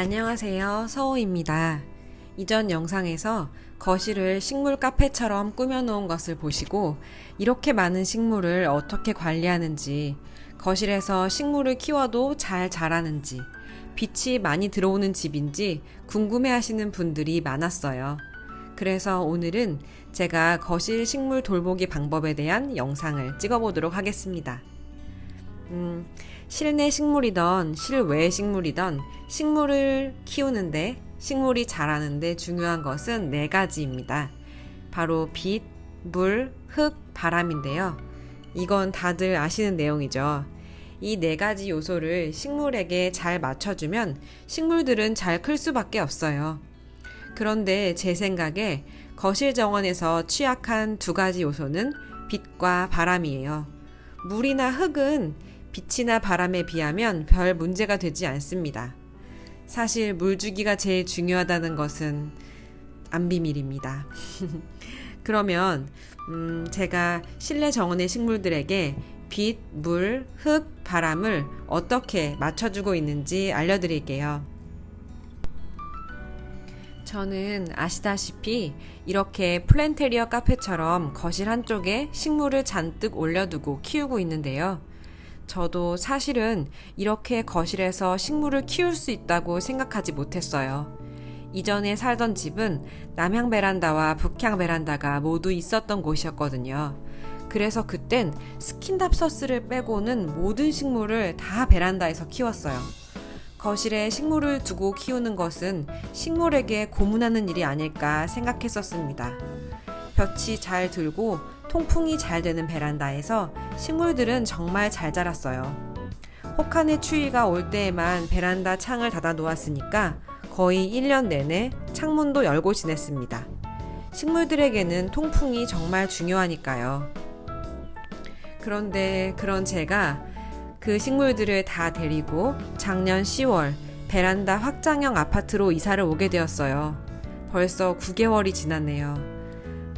안녕하세요. 서호입니다. 이전 영상에서 거실을 식물 카페처럼 꾸며놓은 것을 보시고 이렇게 많은 식물을 어떻게 관리하는지, 거실에서 식물을 키워도 잘 자라는지, 빛이 많이 들어오는 집인지 궁금해 하시는 분들이 많았어요. 그래서 오늘은 제가 거실 식물 돌보기 방법에 대한 영상을 찍어보도록 하겠습니다. 음, 실내 식물이던 실외 식물이던 식물을 키우는데 식물이 자라는데 중요한 것은 네 가지입니다. 바로 빛, 물, 흙, 바람인데요. 이건 다들 아시는 내용이죠. 이 네 가지 요소를 식물에게 잘 맞춰주면 식물들은 잘 클 수밖에 없어요. 그런데 제 생각에 거실 정원에서 취약한 두 가지 요소는 빛과 바람이에요. 물이나 흙은 빛이나 바람에 비하면 별 문제가 되지 않습니다. 사실 물주기가 제일 중요하다는 것은 안 비밀입니다. 그러면 음, 제가 실내 정원의 식물들에게 빛, 물, 흙, 바람을 어떻게 맞춰주고 있는지 알려드릴게요. 저는 아시다시피 이렇게 플랜테리어 카페처럼 거실 한쪽에 식물을 잔뜩 올려두고 키우고 있는데요. 저도 사실은 이렇게 거실에서 식물을 키울 수 있다고 생각하지 못했어요. 이전에 살던 집은 남향 베란다와 북향 베란다가 모두 있었던 곳이었거든요. 그래서 그땐 스킨답서스를 빼고는 모든 식물을 다 베란다에서 키웠어요. 거실에 식물을 두고 키우는 것은 식물에게 고문하는 일이 아닐까 생각했었습니다. 볕이 잘 들고 통풍이 잘 되는 베란다에서 식물들은 정말 잘 자랐어요. 혹한의 추위가 올 때에만 베란다 창을 닫아 놓았으니까 거의 1년 내내 창문도 열고 지냈습니다. 식물들에게는 통풍이 정말 중요하니까요. 그런데 그런 제가 그 식물들을 다 데리고 작년 10월 베란다 확장형 아파트로 이사를 오게 되었어요. 벌써 9개월이 지났네요.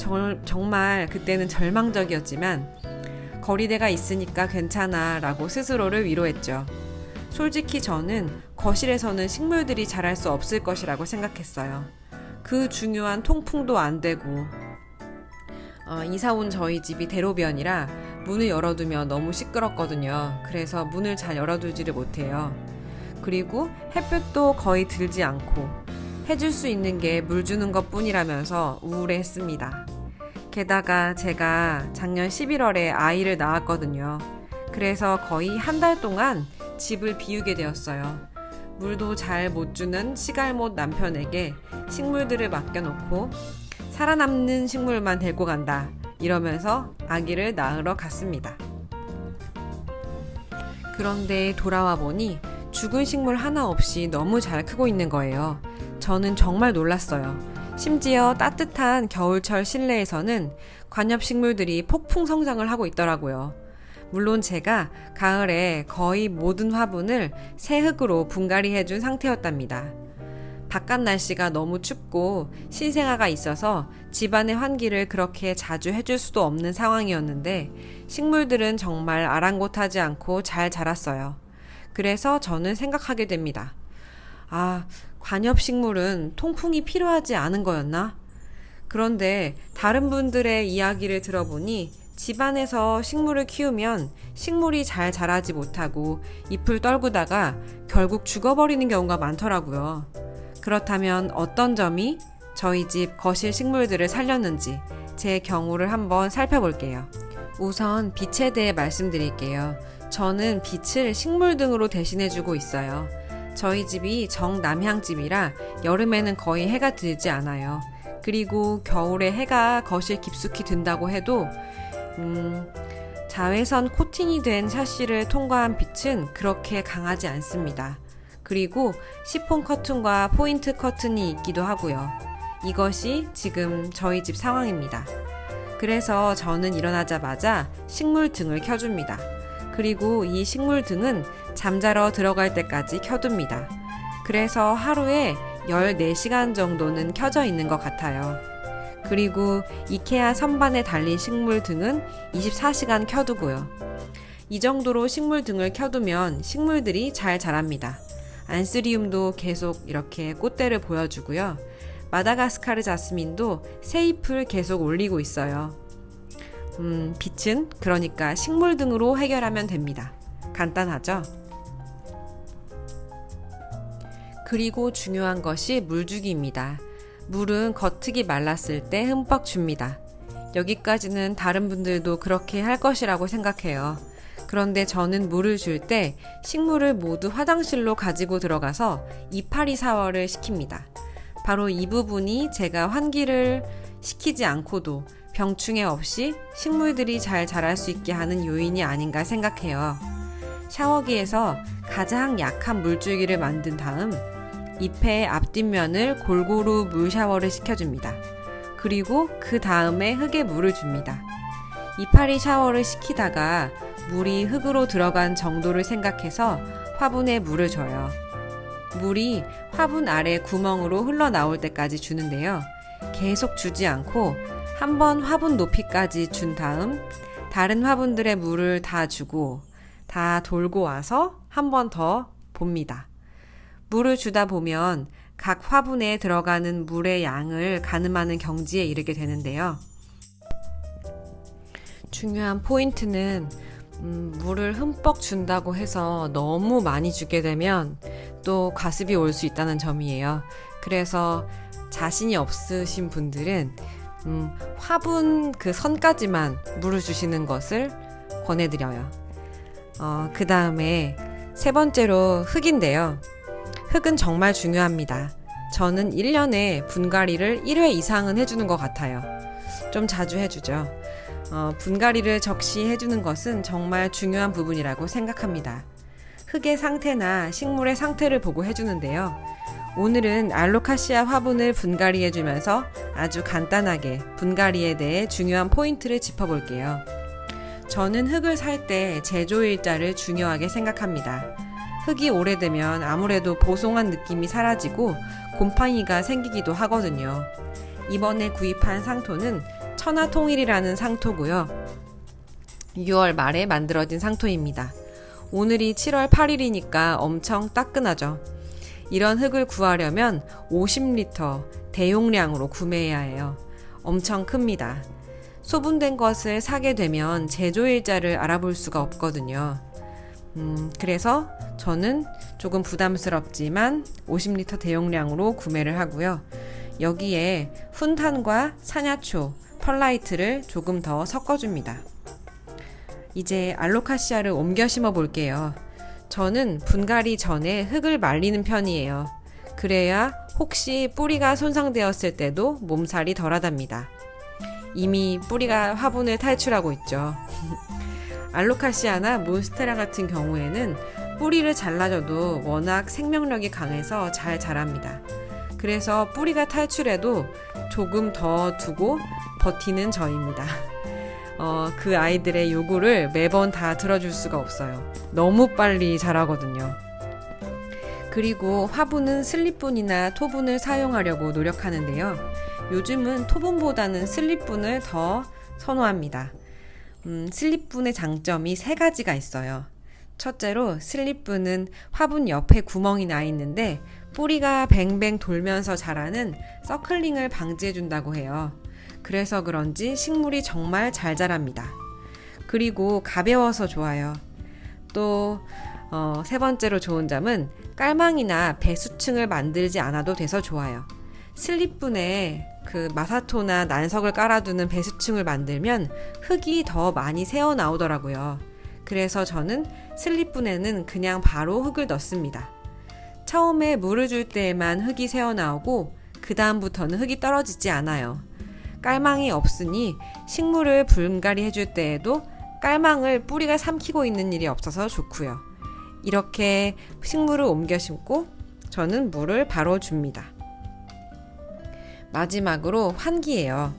정, 정말 그때는 절망적이었지만 거리대가 있으니까 괜찮아 라고 스스로를 위로했죠. 솔직히 저는 거실에서는 식물들이 자랄 수 없을 것이라고 생각했어요. 그 중요한 통풍도 안 되고 어, 이사 온 저희 집이 대로변이라 문을 열어두면 너무 시끄럽거든요. 그래서 문을 잘 열어두지를 못해요. 그리고 햇볕도 거의 들지 않고 해줄 수 있는 게 물 주는 것 뿐이라면서 우울해했습니다. 게다가 제가 작년 11월에 아이를 낳았거든요. 그래서 거의 한 달 동안 집을 비우게 되었어요. 물도 잘 못 주는 시갈못 남편에게 식물들을 맡겨놓고 살아남는 식물만 데리고 간다. 이러면서 아기를 낳으러 갔습니다. 그런데 돌아와 보니 죽은 식물 하나 없이 너무 잘 크고 있는 거예요. 저는 정말 놀랐어요. 심지어 따뜻한 겨울철 실내에서는 관엽식물들이 폭풍 성장을 하고 있더라고요. 물론 제가 가을에 거의 모든 화분을 새 흙으로 분갈이 해준 상태였답니다. 바깥 날씨가 너무 춥고 신생아가 있어서 집안의 환기를 그렇게 자주 해줄 수도 없는 상황이었는데 식물들은 정말 아랑곳하지 않고 잘 자랐어요. 그래서 저는 생각하게 됩니다. 아, 관엽식물은 통풍이 필요하지 않은 거였나? 그런데 다른 분들의 이야기를 들어보니 집안에서 식물을 키우면 식물이 잘 자라지 못하고 잎을 떨구다가 결국 죽어버리는 경우가 많더라고요. 그렇다면 어떤 점이 저희 집 거실 식물들을 살렸는지 제 경우를 한번 살펴볼게요. 우선 빛에 대해 말씀드릴게요. 저는 빛을 식물 등으로 대신해주고 있어요. 저희 집이 정남향 집이라 여름에는 거의 해가 들지 않아요. 그리고 겨울에 해가 거실 깊숙이 든다고 해도 음, 자외선 코팅이 된 샤시를 통과한 빛은 그렇게 강하지 않습니다. 그리고 시폰 커튼과 포인트 커튼이 있기도 하고요. 이것이 지금 저희 집 상황입니다. 그래서 저는 일어나자마자 식물 등을 켜줍니다. 그리고 이 식물 등은 잠자러 들어갈 때까지 켜둡니다. 그래서 하루에 14시간 정도는 켜져 있는 것 같아요. 그리고 이케아 선반에 달린 식물 등은 24시간 켜두고요. 이 정도로 식물 등을 켜두면 식물들이 잘 자랍니다. 안스리움도 계속 이렇게 꽃대를 보여주고요. 마다가스카르 자스민도 새 잎을 계속 올리고 있어요. 음, 빛은 그러니까 식물 등으로 해결하면 됩니다. 간단하죠? 그리고 중요한 것이 물주기입니다. 물은 겉흙이 말랐을 때 흠뻑 줍니다. 여기까지는 다른 분들도 그렇게 할 것이라고 생각해요. 그런데 저는 물을 줄 때 식물을 모두 화장실로 가지고 들어가서 이파리 샤워를 시킵니다. 바로 이 부분이 제가 환기를 시키지 않고도 병충해 없이 식물들이 잘 자랄 수 있게 하는 요인이 아닌가 생각해요. 샤워기에서 가장 약한 물줄기를 만든 다음 잎의 앞뒷면을 골고루 물 샤워를 시켜줍니다. 그리고 그 다음에 흙에 물을 줍니다. 이파리 샤워를 시키다가 물이 흙으로 들어간 정도를 생각해서 화분에 물을 줘요. 물이 화분 아래 구멍으로 흘러나올 때까지 주는데요. 계속 주지 않고 한 번 화분 높이까지 준 다음 다른 화분들의 물을 다 주고 다 돌고 와서 한 번 더 봅니다. 물을 주다 보면 각 화분에 들어가는 물의 양을 가늠하는 경지에 이르게 되는데요. 중요한 포인트는 음, 물을 흠뻑 준다고 해서 너무 많이 주게 되면 또 과습이 올 수 있다는 점이에요. 그래서 자신이 없으신 분들은 음, 화분 그 선까지만 물을 주시는 것을 권해드려요. 어, 그 다음에 세 번째로 흙인데요. 흙은 정말 중요합니다. 저는 1년에 분갈이를 1회 이상은 해주는 것 같아요. 좀 자주 해주죠. 어, 분갈이를 적시 해주는 것은 정말 중요한 부분이라고 생각합니다. 흙의 상태나 식물의 상태를 보고 해주는데요. 오늘은 알로카시아 화분을 분갈이해주면서 아주 간단하게 분갈이에 대해 중요한 포인트를 짚어볼게요. 저는 흙을 살 때 제조일자를 중요하게 생각합니다. 흙이 오래되면 아무래도 보송한 느낌이 사라지고 곰팡이가 생기기도 하거든요. 이번에 구입한 상토는 천하통일이라는 상토고요. 6월 말에 만들어진 상토입니다. 오늘이 7월 8일이니까 엄청 따끈하죠. 이런 흙을 구하려면 50리터 대용량으로 구매해야 해요. 엄청 큽니다. 소분된 것을 사게 되면 제조일자를 알아볼 수가 없거든요. 음, 그래서 저는 조금 부담스럽지만 50리터 대용량으로 구매를 하고요. 여기에 훈탄과 사냐초, 펄라이트를 조금 더 섞어줍니다. 이제 알로카시아를 옮겨 심어 볼게요. 저는 분갈이 전에 흙을 말리는 편이에요. 그래야 혹시 뿌리가 손상되었을 때도 몸살이 덜하답니다. 이미 뿌리가 화분을 탈출하고 있죠. 알로카시아나 몬스테라 같은 경우에는 뿌리를 잘라줘도 워낙 생명력이 강해서 잘 자랍니다. 그래서 뿌리가 탈출해도 조금 더 두고 버티는 저입니다. 어, 그 아이들의 요구를 매번 다 들어줄 수가 없어요. 너무 빨리 자라거든요. 그리고 화분은 슬립분이나 토분을 사용하려고 노력하는데요. 요즘은 토분보다는 슬립분을 더 선호합니다. 음, 슬립분의 장점이 세 가지가 있어요. 첫째로 슬립분은 화분 옆에 구멍이 나 있는데 뿌리가 뱅뱅 돌면서 자라는 서클링을 방지해준다고 해요. 그래서 그런지 식물이 정말 잘 자랍니다. 그리고 가벼워서 좋아요. 또, 어, 세 번째로 좋은 점은 깔망이나 배수층을 만들지 않아도 돼서 좋아요. 슬립분에 그 마사토나 난석을 깔아두는 배수층을 만들면 흙이 더 많이 새어 나오더라고요. 그래서 저는 슬립분에는 그냥 바로 흙을 넣습니다. 처음에 물을 줄 때에만 흙이 새어 나오고 그 다음부터는 흙이 떨어지지 않아요. 깔망이 없으니 식물을 분갈이 해줄 때에도 깔망을 뿌리가 삼키고 있는 일이 없어서 좋고요. 이렇게 식물을 옮겨 심고 저는 물을 바로 줍니다. 마지막으로 환기예요.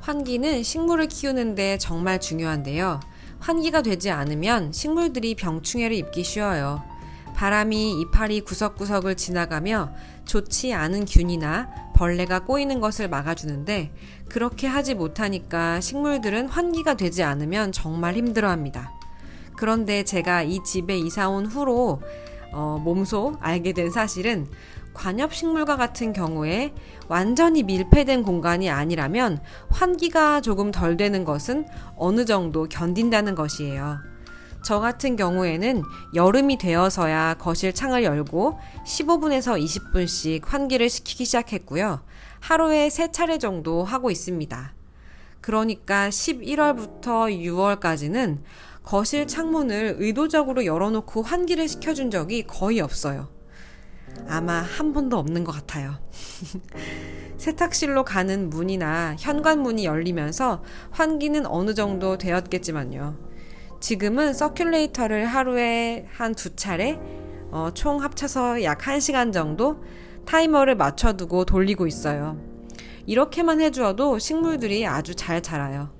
환기는 식물을 키우는데 정말 중요한데요. 환기가 되지 않으면 식물들이 병충해를 입기 쉬워요. 바람이 이파리 구석구석을 지나가며 좋지 않은 균이나 벌레가 꼬이는 것을 막아주는데 그렇게 하지 못하니까 식물들은 환기가 되지 않으면 정말 힘들어 합니다. 그런데 제가 이 집에 이사 온 후로 어, 몸소 알게 된 사실은 관엽식물과 같은 경우에 완전히 밀폐된 공간이 아니라면 환기가 조금 덜 되는 것은 어느 정도 견딘다는 것이에요. 저 같은 경우에는 여름이 되어서야 거실 창을 열고 15분에서 20분씩 환기를 시키기 시작했고요. 하루에 세 차례 정도 하고 있습니다. 그러니까 11월부터 6월까지는 거실 창문을 의도적으로 열어놓고 환기를 시켜준 적이 거의 없어요. 아마 한 번도 없는 것 같아요. 세탁실로 가는 문이나 현관문이 열리면서 환기는 어느 정도 되었겠지만요. 지금은 서큘레이터를 하루에 한 두 차례, 어, 총 합쳐서 약 1시간 정도 타이머를 맞춰두고 돌리고 있어요. 이렇게만 해주어도 식물들이 아주 잘 자라요.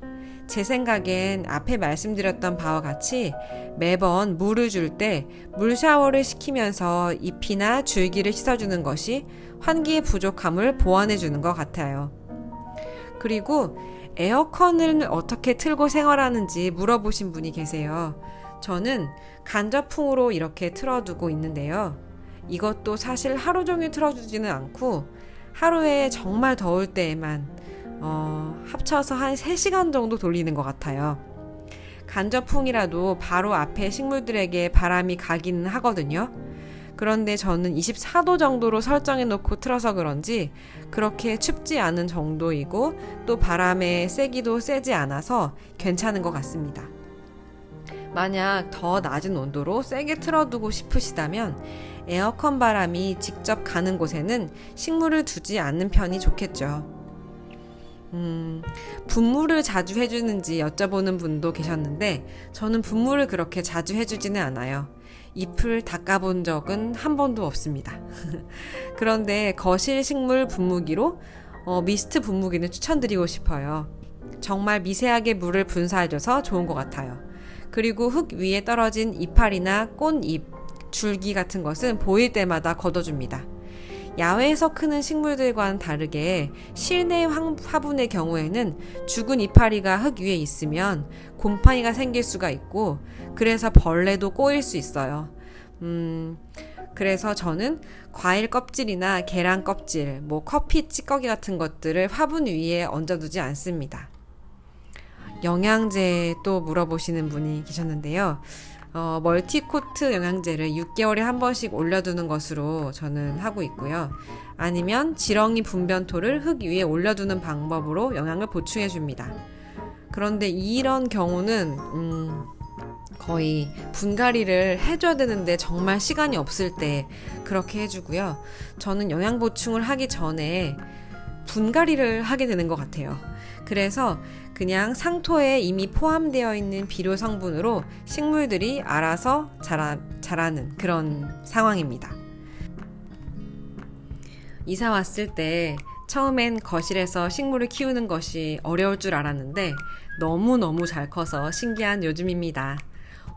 제 생각엔 앞에 말씀드렸던 바와 같이 매번 물을 줄 때 물 샤워를 시키면서 잎이나 줄기를 씻어주는 것이 환기의 부족함을 보완해주는 것 같아요. 그리고 에어컨을 어떻게 틀고 생활하는지 물어보신 분이 계세요. 저는 간접풍으로 이렇게 틀어두고 있는데요. 이것도 사실 하루 종일 틀어주지는 않고 하루에 정말 더울 때에만 어, 합쳐서 한 3시간 정도 돌리는 것 같아요. 간접풍이라도 바로 앞에 식물들에게 바람이 가기는 하거든요. 그런데 저는 24도 정도로 설정해 놓고 틀어서 그런지 그렇게 춥지 않은 정도이고 또 바람의 세기도 세지 않아서 괜찮은 것 같습니다. 만약 더 낮은 온도로 세게 틀어두고 싶으시다면 에어컨 바람이 직접 가는 곳에는 식물을 두지 않는 편이 좋겠죠. 음, 분무를 자주 해주는지 여쭤보는 분도 계셨는데 저는 분무를 그렇게 자주 해주지는 않아요. 잎을 닦아본 적은 한 번도 없습니다. 그런데 거실 식물 분무기로 어, 미스트 분무기는 추천드리고 싶어요. 정말 미세하게 물을 분사해줘서 좋은 것 같아요. 그리고 흙 위에 떨어진 이파리나 꽃잎, 줄기 같은 것은 보일 때마다 걷어줍니다. 야외에서 크는 식물들과는 다르게 실내 화분의 경우에는 죽은 이파리가 흙 위에 있으면 곰팡이가 생길 수가 있고 그래서 벌레도 꼬일 수 있어요. 음, 그래서 저는 과일 껍질이나 계란 껍질, 뭐 커피 찌꺼기 같은 것들을 화분 위에 얹어두지 않습니다. 영양제 또 물어보시는 분이 계셨는데요. 어, 멀티코트 영양제를 6개월에 한 번씩 올려두는 것으로 저는 하고 있고요. 아니면 지렁이 분변토를 흙 위에 올려두는 방법으로 영양을 보충해 줍니다. 그런데 이런 경우는 음, 거의 분갈이를 해줘야 되는데 정말 시간이 없을 때 그렇게 해주고요. 저는 영양 보충을 하기 전에 분갈이를 하게 되는 것 같아요. 그래서 그냥 상토에 이미 포함되어 있는 비료 성분으로 식물들이 알아서 자라, 자라는 그런 상황입니다. 이사 왔을 때 처음엔 거실에서 식물을 키우는 것이 어려울 줄 알았는데 너무너무 잘 커서 신기한 요즘입니다.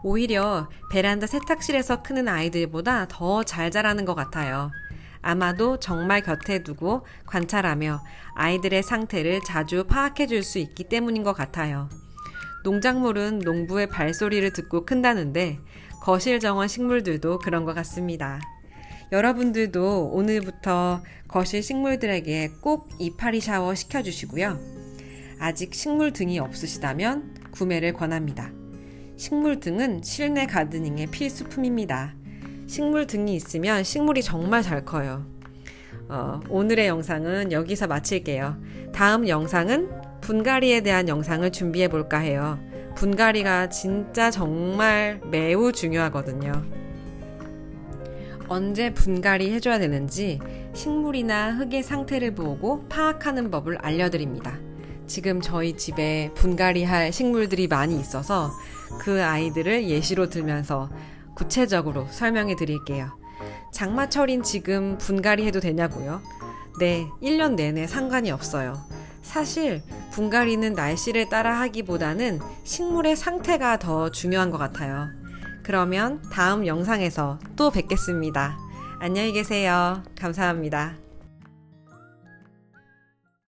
오히려 베란다 세탁실에서 크는 아이들보다 더 잘 자라는 것 같아요. 아마도 정말 곁에 두고 관찰하며 아이들의 상태를 자주 파악해 줄 수 있기 때문인 것 같아요. 농작물은 농부의 발소리를 듣고 큰다는데 거실 정원 식물들도 그런 것 같습니다. 여러분들도 오늘부터 거실 식물들에게 꼭 이파리 샤워 시켜주시고요. 아직 식물 등이 없으시다면 구매를 권합니다. 식물 등은 실내 가드닝의 필수품입니다. 식물 등이 있으면 식물이 정말 잘 커요. 어, 오늘의 영상은 여기서 마칠게요. 다음 영상은 분갈이에 대한 영상을 준비해 볼까 해요. 분갈이가 진짜 정말 매우 중요하거든요. 언제 분갈이 해줘야 되는지 식물이나 흙의 상태를 보고 파악하는 법을 알려드립니다. 지금 저희 집에 분갈이 할 식물들이 많이 있어서 그 아이들을 예시로 들면서 구체적으로 설명해 드릴게요. 장마철인 지금 분갈이 해도 되냐고요? 네, 1년 내내 상관이 없어요. 사실 분갈이는 날씨를 따라 하기보다는 식물의 상태가 더 중요한 것 같아요. 그러면 다음 영상에서 또 뵙겠습니다. 안녕히 계세요. 감사합니다.